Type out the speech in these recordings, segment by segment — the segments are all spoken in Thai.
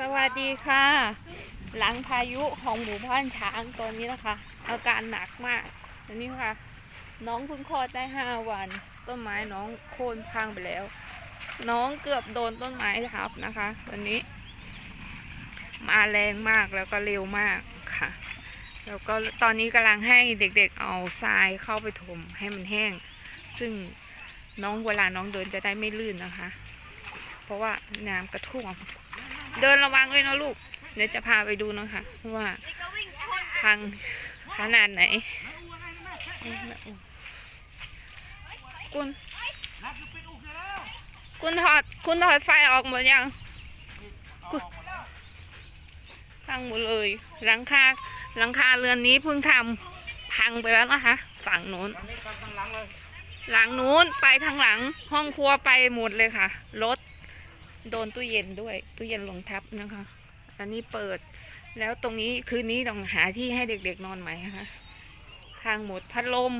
สวัสดีค่ะ หลังพายุของหมู่บ้านช้างตอนนี้นะคะ อาการหนักมากตอนนี้ค่ะ น้องเพิ่งคลอดได้ห้าวัน ต้นไม้น้องโค่นพังไปแล้ว น้องเกือบโดนต้นไม้ทับนะคะตอนนี้ มาแรงมากแล้วก็เร็วมากค่ะ แล้วก็ตอนนี้กำลังให้เด็กๆเอาทรายเข้าไปถมให้มันแห้ง ซึ่งน้องเวลาน้องเดินจะได้ไม่ลื่นนะคะ เพราะว่าน้ำกระท่วม เดินระวังด้วยนะลูก เดี๋ยวจะพาไปดูนะคะว่าพังขนาดไหนคุณคุณถอดคุณถอดไฟออกหมดยังพังหมดเลยหลังคาหลังคาเรือนนี้เพิ่งทำพังไปแล้วนะคะ ฝั่งนู้นหลังเลยหลังนู้นไปทางหลังห้องครัวไปหมดเลยค่ะรถ โดนตู้เย็นด้วยตู้เย็นลงทับนะคะ อันนี้เปิด แล้วตรงนี้คืนนี้ต้องหาที่ให้เด็กๆนอนใหม่นะคะทางหมดพัดลม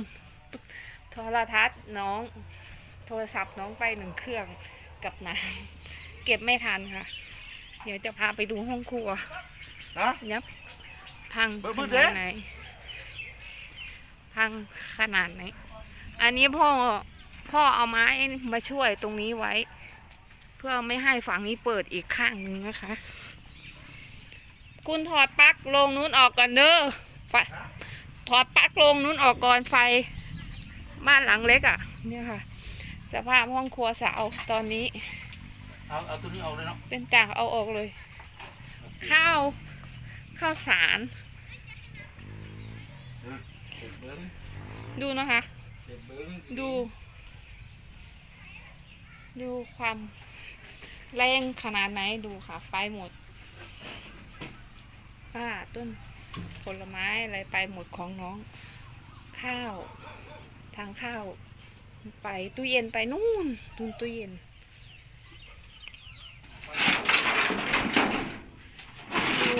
โทรทัศน์น้อง โทรศัพท์น้องไปหนึ่งเครื่องกับน้ำเก็บไม่ทันค่ะ เดี๋ยวจะพาไปดูห้องครัวนะยับพังเปิดขมือเด้นาดไหนพังขนาดไหน อันนี้พ่อพ่อเอาไม้มาช่วยตรงนี้ไว้เพื่อไม่ให้ฝั่งนี้เปิดอีกข้างหนึ่งนะคะ คุณถอดปลั๊กลงนู้นออกก่อนเด้อไฟถอดปลั๊กลงนู้นออกก่อนไฟ บ้านหลังเล็กอะ่ะ เนี่ยค่ะ สภาพห้องครัวสาวตอนนี้ เอาเอาตัวนี้ออกเลยเนาะเป็นจากเอาออกเลย ข้าว ข้าวสารเออเก็บเบิ้งดูนะคะเก็บเบิ้งดู ดูความ แรงขนาดไหนดูค่ะไฟหมดป้าต้นผลไม้อะไรไปหมดของน้อง ข้าว ทางข้าว ไปตู้เย็นไปนู่นดูตู้เย็นดู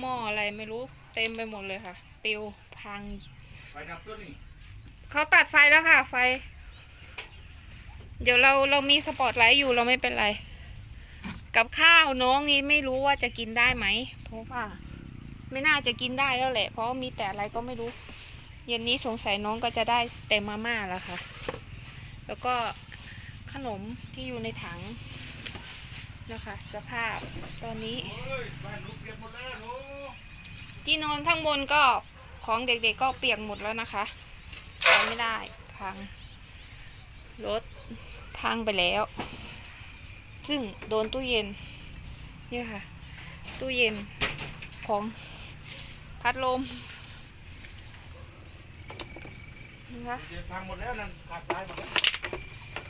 หม้ออะไรไม่รู้เต็มไปหมดเลยค่ะปลิวพังไปดับตัวนี้เขาตัดไฟแล้วค่ะ ไฟ เดี๋ยวเราเรามีสปอตไลท์อยู่เราไม่เป็นไร กับข้าวน้องนี้ไม่รู้ว่าจะกินได้ไหมเพราะว่าไม่น่าจะกินได้แล้วแหละ เพราะมีแต่อะไรก็ไม่รู้ เย็นนี้สงสัยน้องก็จะได้แต่มาม่าแล้วค่ะ แล้วก็ขนมที่อยู่ในถังนะคะ สภาพตอนนี้ ที่นอนข้างบนก็ของเด็กๆก็เปียกหมดแล้วนะคะไปไม่ได้พังรถพังไปแล้ว ซึ่งโดนตู้เย็นเนี่ยค่ะ ตู้เย็นของพัดลมนะคะพังหมดแล้วนั่นขาดสายหมดแล้ว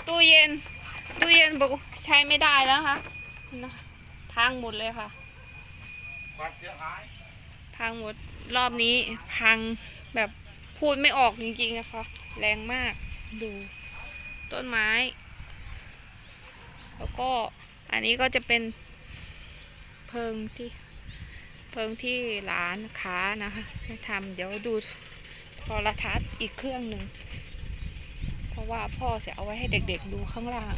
ตู้เย็น ตู้เย็นบอกใช้ไม่ได้แล้วค่ะนะคะพังหมดเลยค่ะความเสียหายพังหมดรอบนี้พังแบบพูดไม่ออกจริงๆนะคะ แรงมากดูต้นไม้ แล้วก็อันนี้ก็จะเป็นเพิงที่เพิงที่ร้านค้านะคะทำเดี๋ยวดูโทรทัศน์อีกเครื่องหนึ่งเพราะว่าพ่อจะเอาไว้ให้เด็กๆดูข้างล่าง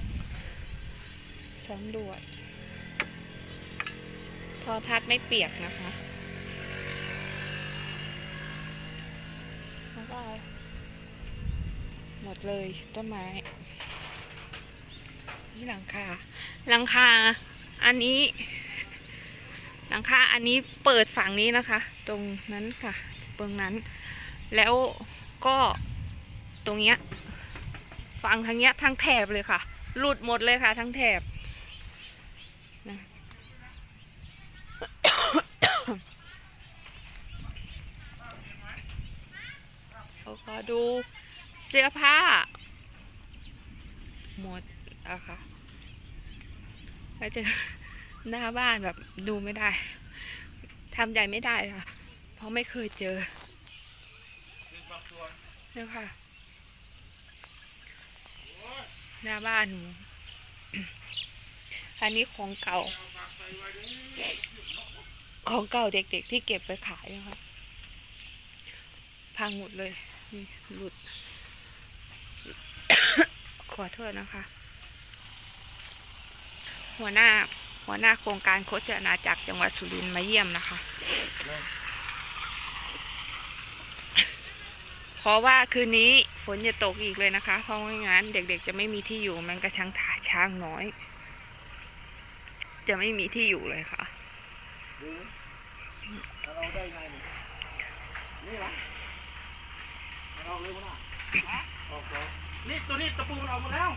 สำรวจโทรทัศน์ไม่เปียกนะคะแล้วก็หมดเลยต้นไม้ นี่หลังคา หลังคา อันนี้ หลังคา อันนี้เปิดฝั่งนี้นะคะ ตรงนั้นค่ะตรงนั้น แล้วก็ตรงเนี้ย ฝั่งทางเนี้ยทั้งแถบเลยค่ะ หลุดหมดเลยค่ะ ทั้งแถบนะแล้วก็ดูเสื้อผ้า ดอะค่ะแล้วเจะหน้าบ้านแบบดูไม่ได้ทำใจไม่ได้ค่ะ เพราะไม่เคยเจอเนี่ยค่ะ หน้าบ้านหนูอันนี้ของเก่า ของเก่าเด็กๆที่เก็บไปขายนะคะพังหมดเลยหลุด ขอโทษนะคะ หัวหน้าหัวหน้าโครงการโคจรอาณาจักรจังหวัดสุรินทร์มาเยี่ยมนะคะเพราะว่าคืนนี้ฝนจะตกอีกเลยนะคะ เพราะไม่งั้นเด็กๆ จะไม่มีที่อยู่มันกระชังถาช้างน้อย จะไม่มีที่อยู่เลยค่ะดูแล้วเราได้ไงนี่นี่เหรอมันออกเลยมั้งน่ะออกแล้วนี่ตัวนี้ตะปูมันออกหมดแล้ว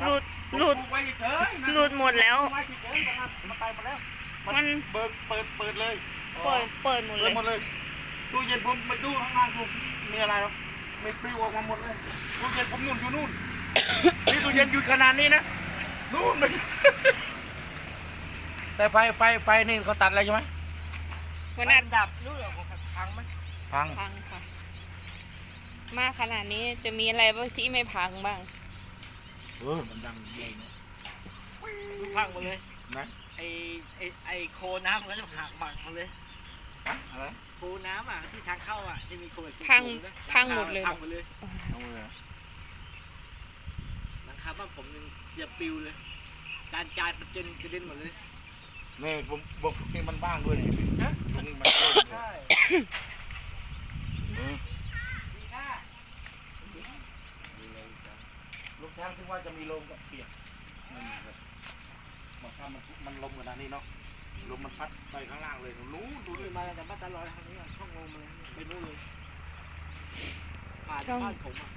หลุด หลุดปลูกไว้เฉยๆนะหลุดหมดแล้ว ไว้เฉยๆนะครับมันตายหมดแล้ว มันเปิดเปิดเปิดเลยเปิดเปิดหมดเปิเลดยหมดเลยตู้เย็นผมไปดูข้างล่างดูมีอะไรหรอไม่ปลิวออกมาหมดเลยตู้เย็นผมนู่นอยู่นู่น นี่ตู้เย็นอยู่ขนาดนี้นะนู่นเลยแต่ไฟไฟไฟนี่เขาตัดอะไรใช่ไหมวันนั้นดับรู้เหรอพังไหมพังพังค่ะ มากขนาดนี้จะมีอะไรบ้างที่ไม่พังบ้าง เออมันดังเลยนะดูพังหมดเลยนะไอไอไอโคน้ำมันก็จะหักบังหมดเลยอะอะไรโคน้ำอะที่ทางเข้าอะที่มีโคแบบสีพังโคนะพังหมดเลย พังหมดเลยเอาเลยเหรอหลังคาบ้านผมยังเหยียบปิวเลยจานจานกระเด็นกระเด็นหมดเลย นี่ผมบอกนี่มันบ้างด้วยนี่ฮะตรงนี้มันโล่งเลย เออ ดีหน้า ลูกช้างที่ว่าจะ มีลมกับเปียกไม่มีครับบางครั้งมันมันลมขนาดนี้เนาะลมมันพัดไปข้างล่างเลยรู้ดูดูเลยมาแต่บ้านตาลอยทางนี้อะช่องลมมาเลยไปนู่นเลยผ่านช่องบ้านผมอะ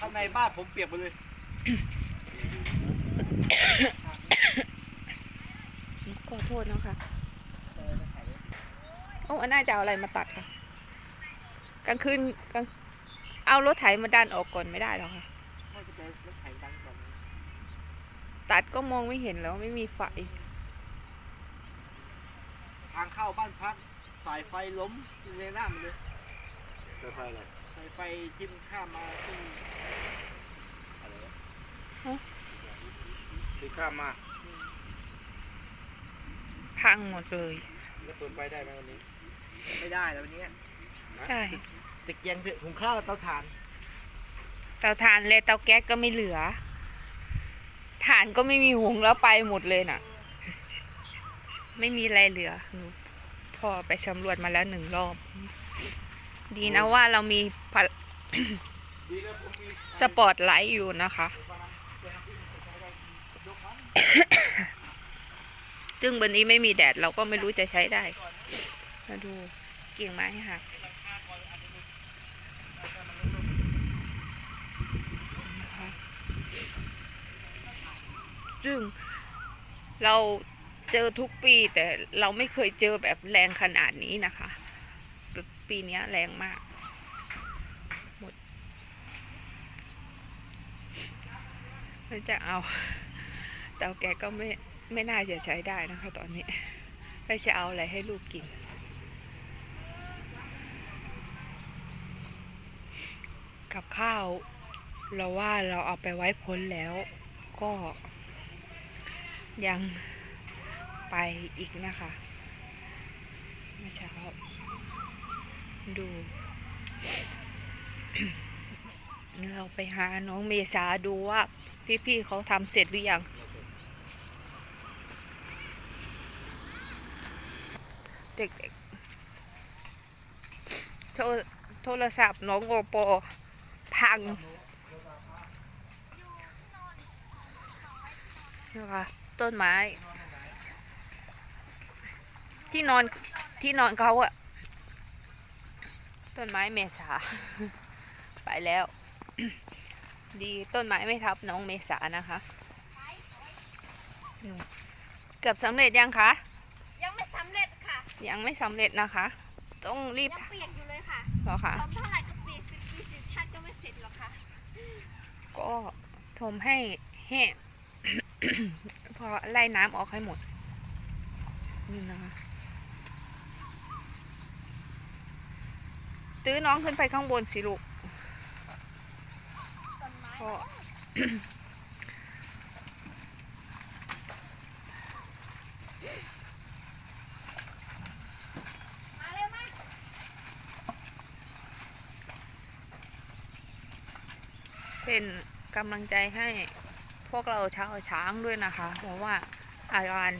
ข้างในบ้านผมเปียกหมดเลยขอโทษนะคะโอ้อันน่าจะเอาอะไรมาตัดค่ะ กลางคืนกลางเอารถไถมาดันออกก่อนไม่ได้หรอคะไม่จะเป็นรถไถดังกว่านี้ ตัดก็มองไม่เห็นแล้วไม่มีไฟ ทางเข้าบ้านพักสายไฟล้มอยู่ในหน้ามันเลยไฟไฟอะไรสายไฟที่มันข้ามมาที่อะไรวะที่ข้ามมาพังหมดเลย แล้วเปิดไฟได้ไหมวันนี้ไม่ได้แล้ววันนี้ใช่ตะเกียงเถอะหุงข้าวเตาถ่าน เตาถ่านเลยเตาแก๊สก็ไม่เหลือ ถ่านก็ไม่มีหุงแล้วไปหมดเลยน่ะ ไม่มีอะไรเหลือหนูพ่อไปสำรวจมาแล้วหนึ่งรอบ ดีนะว่าเรามีสปอร์ตไลท์อยู่นะคะ ซึ่งวันนี้ไม่มีแดดเราก็ไม่รู้จะใช้ได้ มาดูกิ่งไม้ค่ะ ซึ่งเราเจอทุกปีแต่เราไม่เคยเจอแบบแรงขนาดนี้นะคะ ปีนี้แรงมากหมดมันจะเอาเตาแกสก็ไม่ไม่น่าจะใช้ได้นะคะตอนนี้แล้วจะเอาอะไรให้ลูกกิน กับข้าว เราว่าเราเอาไปไว้พ้นแล้วก็ ยังไปอีกนะคะเมื่อเช้าดูเราไปหาน้องเมษาดูว่า พี่ๆเขาทำเสร็จหรือยัง เด็กๆ โทรโทรศัพท์น้องโอโปพังนะคะ ต้นไม้ ที่นอนที่นอนเขาอะต้นไม้เมษา ไปแล้ว ดีต้นไม้ไม่ทับน้องเมษานะคะนู่นเกือบสำเร็จยังคะยังไม่สำเร็จค่ะ ยังไม่สำเร็จนะคะ ต้องรีบยังเปียกอยู่เลยค่ะเหรอคะทำเท่าไหร่ก็เปียกสิบปีสิบชาติก็ไม่เสร็จหรอกค่ะ ก็ทมให้แห้งพ อไล่น้ำออกให้หมด นี่นะคะ ตื้อน้องขึ้นไปข้างบนสิลูกพอมาเร็วมาเป็นกำลังใจให้ วกเราชาวช้างด้วยนะคะ เพราะว่าอาการ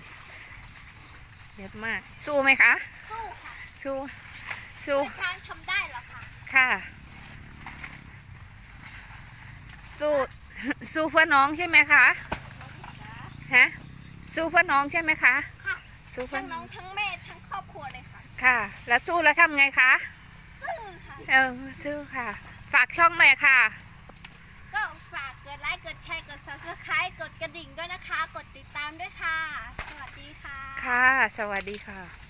เยอะมาก สู้ไหมคะ สู้ค่ะ สู้สู้ช้างทำได้เหรอคะค่ะ สู้สู้เพื่อน้องใช่ไหมคะฮะสู้เพื่อน้องใช่ไหมคะค่ะสู้เพื่อทั้งน้องทั้งแม่ทั้งครอบครัวเลยค่ะค่ะ แล้วสู้แล้วทำไงคะสู้ค่ะเออสู้ค่ะ ฝากช่องหน่อยค่ะ ก็ฝากกดไลค์ กด แชร์ กด subscribe กดกระดิ่งด้วยนะคะ กดติดตามด้วยค่ะ สวัสดีค่ะ ค่ะ สวัสดีค่ะ